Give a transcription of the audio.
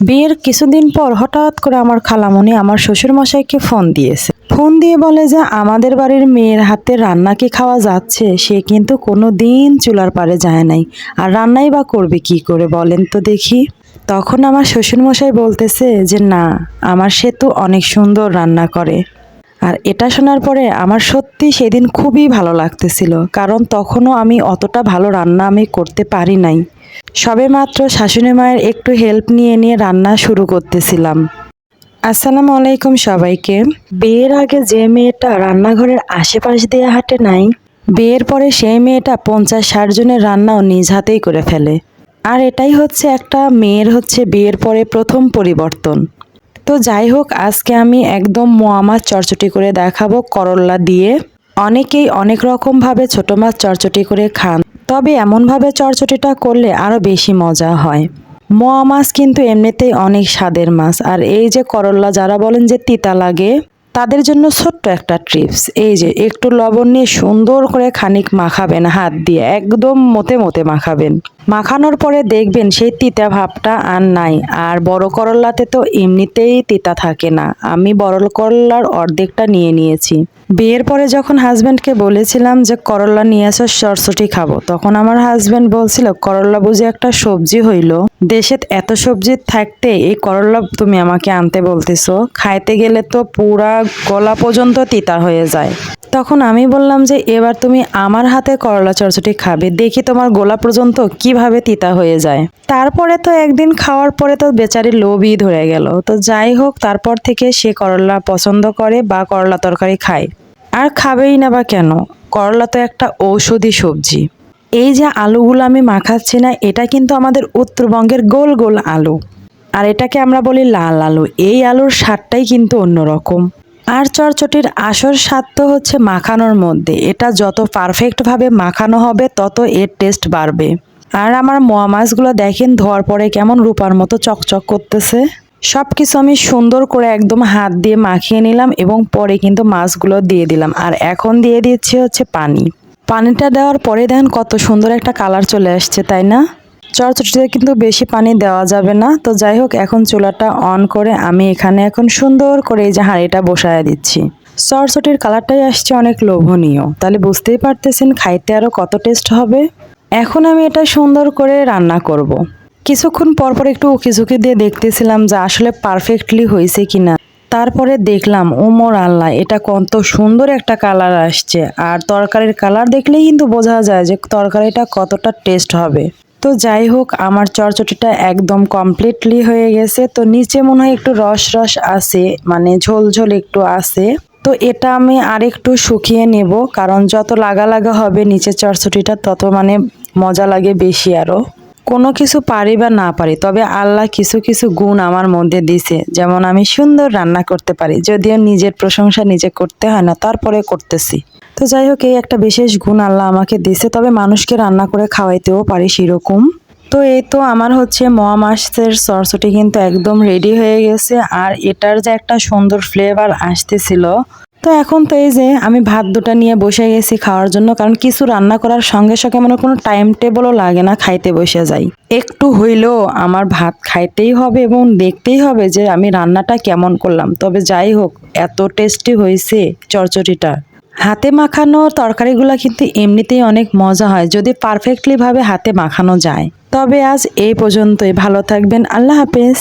বিয়ের কিছুদিন পর হঠাৎ করে আমার খালামণি আমার শ্বশুরমশাইকে ফোন দিয়েছে। ফোন দিয়ে বলে যে, আমাদের বাড়ির মেয়ের হাতে রান্না কি খাওয়া যাচ্ছে? সে কিন্তু কোনো দিন চুলার পারে যায় নাই। আর রান্নাই বা করবে কি করে বলেন তো দেখি। তখন আমার শ্বশুরমশাই বলতেছে যে, না, আমার সে তো অনেক সুন্দর রান্না করে। আর এটা শোনার পরে আমার সত্যি সেদিন খুবই ভালো লাগতেছিল, কারণ তখনও আমি অতটা ভালো রান্না আমি করতে পারি নাই। সবে মাত্র শাশুড়ি মায়ের একটু হেল্প নিয়ে নিয়ে রান্না শুরু করতেছিলাম। আসসালামু আলাইকুম সবাইকে। বিয়ের আগে যে মেয়েটা রান্নাঘরের আশেপাশ দিয়ে হাঁটে নাই, বিয়ের পরে সেই মেয়েটা পঞ্চাশ ষাট জনের রান্নাও নিজ হাতেই করে ফেলে। আর এটাই হচ্ছে একটা মেয়ের হচ্ছে বিয়ের পরে প্রথম পরিবর্তন। তো যাই হোক, আজকে আমি একদম মোয়া মাছ চটচটি করে দেখাবো করল্লা দিয়ে। অনেকেই অনেক রকমভাবে ছোট মাছ চটচটি করে খান, তবে এমনভাবে চটচটিটা করলে আরও বেশি মজা হয়। মোয়া মাছ কিন্তু এমনিতেই অনেক স্বাদের মাছ, আর এই যে করল্লা যারা বলেন যে তিতা লাগে তাদের জন্য ছোট্ট একটা ট্রিপস এই যে, একটু লবণ নিয়ে সুন্দর করে খানিক মাখাবেন, হাত দিয়ে একদম মতে মতে মাখাবেন। মাখানোর পরে দেখবেন সেই তিতা ভাবটা আর নাই। আর বড় করল্লাতে তো এমনিতেই তিতা থাকে না। আমি বড় করল্লার অর্ধেকটা নিয়ে নিয়েছি। বিয়ের পরে যখন হাজব্যান্ডকে বলেছিলাম যে করল্লা নিয়ে আসো সরসটি খাব। তখন আমার হাজব্যান্ড বলছিল করল্লা বুঝি একটা সবজি হইল। দেশে এত সবজি থাকতে এই করল্লা তুমি আমাকে আনতে বলতেছো। খাইতে গেলে তো পুরা গলা পর্যন্ত তিতা হয়ে যায়। তখন আমি বললাম যে, এবার তুমি আমার হাতে করলা চরচটি খাবে। দেখি তোমার গোলা পর্যন্ত কীভাবে তিতা হয়ে যায়। তারপরে তো একদিন খাওয়ার পরে তো বেচারি লোভই ধরে গেল। তো যাই হোক, তারপর থেকে সে করলা পছন্দ করে বা করলা তরকারি খায়। আর খাবেই না বা কেন? করলা তো একটা ঔষধি সবজি। এই যে আলুগুলো আমি মাখাচ্ছি না, এটা কিন্তু আমাদের উত্তরবঙ্গের গোল গোল আলু। আর এটাকে আমরা বলি লাল আলু। এই আলুর স্বাদটাই কিন্তু অন্যরকম। আর চটচটির আসল স্বাদ তো হচ্ছে মাখানোর মধ্যে। এটা যত পারফেক্টভাবে মাখানো হবে, তত এর টেস্ট বাড়বে। আর আমার মোয়া মাছগুলো দেখেন, ধোয়ার পরে কেমন রূপার মতো চকচক করতেছে। সব কিছু আমি সুন্দর করে একদম হাত দিয়ে মাখিয়ে নিলাম এবং পরে কিন্তু মাছগুলো দিয়ে দিলাম। আর এখন দিয়ে দিচ্ছি হচ্ছে পানি। পানিটা দেওয়ার পরে দেখেন কত সুন্দর একটা কালার চলে আসছে, তাই না? চটচটিতে কিন্তু বেশি পানি দেওয়া যাবে না। তো যাই হোক, এখন চুলাটা অন করে আমি এখানে এখন সুন্দর করে এই যে হাঁড়িটা বসায় দিচ্ছি। চটচটির কালারটাই আসছে অনেক লোভনীয়। তাহলে বুঝতেই পারতেছেন, খাইতে আরও কত টেস্ট হবে? এখন আমি এটা সুন্দর করে রান্না করব। কিছুক্ষণ পর পর একটু উকি ঝুঁকি দিয়ে দেখতেছিলাম যে আসলে পারফেক্টলি হয়েছে কিনা। তারপরে দেখলাম, ওমর আল্লাহ, এটা কত সুন্দর একটা কালার আসছে। আর তরকারির কালার দেখলেই কিন্তু বোঝা যায় যে তরকারিটা কতটা টেস্ট হবে। তো যাই হোক, আমার চরচটিটা একদম কমপ্লিটলি হয়ে গেছে। তো নিচে মনে হয় একটু রস রস আছে মানে ঝোল ঝোল একটু আছে। তো এটা আমি আরেকটু শুকিয়ে নেব, কারণ যত লাগা লাগা হবে নিচে চরচটিটা তত মানে মজা লাগে বেশি আরও কোনো কিছু পারি বা না পারি, তবে আল্লাহ কিছু কিছু গুণ আমার মধ্যে দিছে। যেমন আমি সুন্দর রান্না করতে পারি, যদিও নিজের প্রশংসা নিজে করতে হয় না, তারপরে করতেছি। তো যাই হোক, এই একটা বিশেষ গুণ আল্লাহ আমাকে দিছে, তবে মানুষকে রান্না করে খাওয়াইতেও পারি সেরকম। তো এই তো আমার হচ্ছে মোয়া সরসটি কিন্তু একদম রেডি হয়ে গেছে, আর এটার যে একটা সুন্দর ফ্লেভার আসতেছিল তো এখন তো এই যে আমি ভাত দুটা নিয়ে বসে গেছি খাওয়ার জন্য, কারণ কিছু রান্না করার সঙ্গে সঙ্গে মানে কোনো টাইম টেবলও লাগে না, খাইতে বসে যাই। একটু হইলেও আমার ভাত খাইতেই হবে এবং দেখতেই হবে যে আমি রান্নাটা কেমন করলাম। তবে যাই হোক, এত টেস্টি হয়েছে চরচটিটা হাতে মাখানো তরকারিগুলো কিন্তু এমনিতেই অনেক মজা হয়, যদি পারফেক্টলি ভাবে হাতে মাখানো যায়। তবে আজ এই পর্যন্তই, ভালো থাকবেন, আল্লাহ হাফেজ।